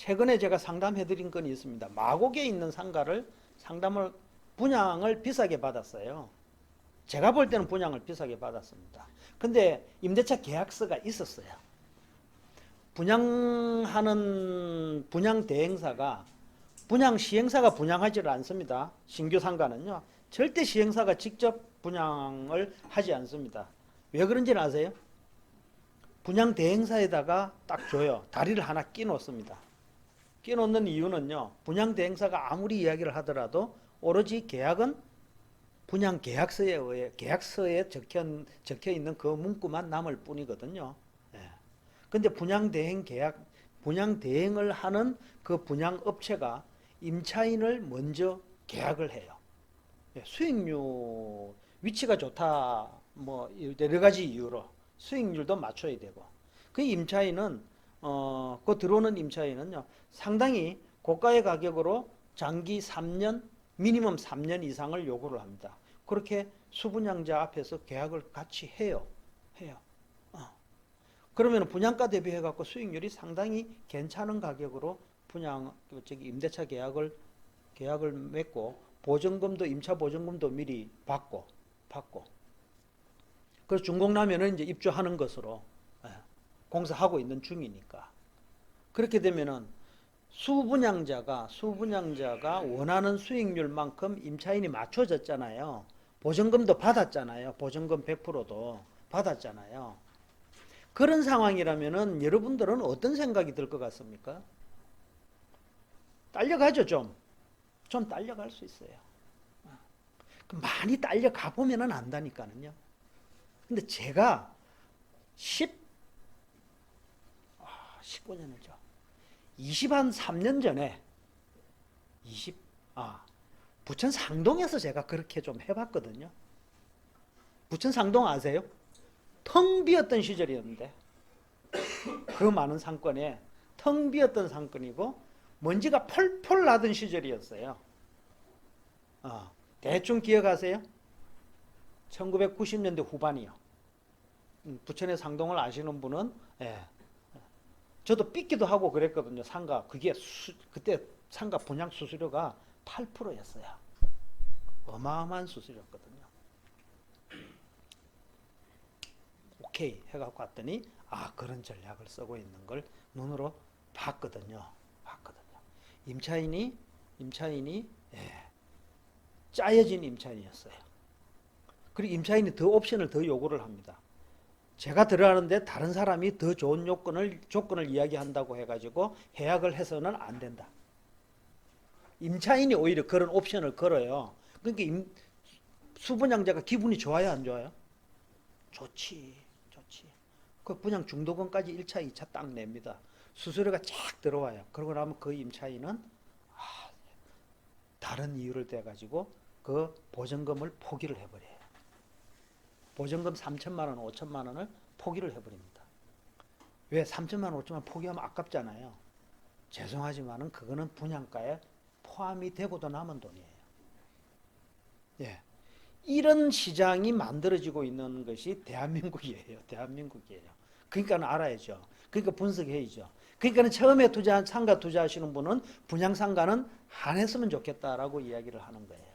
최근에 제가 상담해 드린 건이 있습니다. 마곡에 있는 상가를 상담을 분양을 비싸게 받았어요. 제가 볼 때는 분양을 비싸게 받았습니다. 근데 임대차 계약서가 있었어요. 분양하는 분양 대행사가 분양 시행사가 분양하지를 않습니다. 신규 상가는요. 절대 시행사가 직접 분양을 하지 않습니다. 왜 그런지는 아세요? 분양 대행사에다가 딱 줘요. 다리를 하나 끼 놓습니다. 끼 놓는 이유는요. 분양 대행사가 아무리 이야기를 하더라도 오로지 계약은 분양 계약서에 의해 계약서에 적혀 적혀 있는 그 문구만 남을 뿐이거든요. 예. 근데 분양 대행 계약 분양 대행을 하는 그 분양 업체가 임차인을 먼저 계약을 해요. 예, 수익률 위치가 좋다 뭐 여러 가지 이유로 수익률도 맞춰야 되고 그 임차인은 어, 그 들어오는 임차인은요 상당히 고가의 가격으로 장기 3년 미니멈 3년 이상을 요구를 합니다. 그렇게 수분양자 앞에서 계약을 같이 해요. 해요. 어. 그러면 분양가 대비해 갖고 수익률이 상당히 괜찮은 가격으로 분양 그 저기 임대차 계약을 계약을 맺고 보증금도 임차 보증금도 미리 받고 받고 그래서 준공나면은 이제 입주하는 것으로 예, 공사하고 있는 중이니까 그렇게 되면은 수분양자가 수분양자가 원하는 수익률만큼 임차인이 맞춰졌잖아요. 보증금도 받았잖아요. 보증금 100%도 받았잖아요. 그런 상황이라면은 여러분들은 어떤 생각이 들 것 같습니까? 딸려가죠, 좀. 좀 딸려갈 수 있어요. 어. 그 많이 딸려가 보면은 안다니까는요. 근데 제가 10, 아, 19년이죠. 20한 3년 전에 20, 아, 부천 상동에서 제가 그렇게 좀 해봤거든요. 부천 상동 아세요? 텅 비었던 시절이었는데 그 많은 상권에 텅 비었던 상권이고 먼지가 펄펄 나던 시절이었어요. 어, 대충 기억하세요? 1990년대 후반이요. 음, 부천의 상동을 아시는 분은 예. 저도 삐기도 하고 그랬거든요. 상가 그게 수, 그때 상가 분양 수수료가 8%였어요. 어마어마한 수수료였거든요. 오케이 해갖고 왔더니 아 그런 전략을 쓰고 있는 걸 눈으로 봤거든요. 봤거든요. 임차인이 임차인이 예, 짜여진 임차인이었어요. 그리고 임차인이 더 옵션을 더 요구를 합니다. 제가 들어가는데 다른 사람이 더 좋은 요건을 조건을 이야기한다고 해가지고 계약을 해서는 안 된다. 임차인이 오히려 그런 옵션을 걸어요. 그러니까 임, 수분양자가 기분이 좋아요, 안 좋아요? 좋지, 좋지. 그 분양 중도금까지 1차, 2차 딱 냅니다. 수수료가 쫙 들어와요. 그러고 나면 그 임차인은 아, 다른 이유를 대 가지고 그 보증금을 포기를 해버려요. 보증금 3천만 원, 5천만 원을 포기를 해버립니다. 왜 3천만 원, 5천만 원 포기하면 아깝잖아요. 죄송하지만은 그거는 분양가에 포함이 되고도 남은 돈이에요. 예. 이런 시장이 만들어지고 있는 것이 대한민국이에요. 대한민국이에요. 그러니까 알아야죠. 그러니까 분석해야죠. 그러니까 처음에 투자 상가 투자하시는 분은 분양 상가는 안 했으면 좋겠다라고 이야기를 하는 거예요.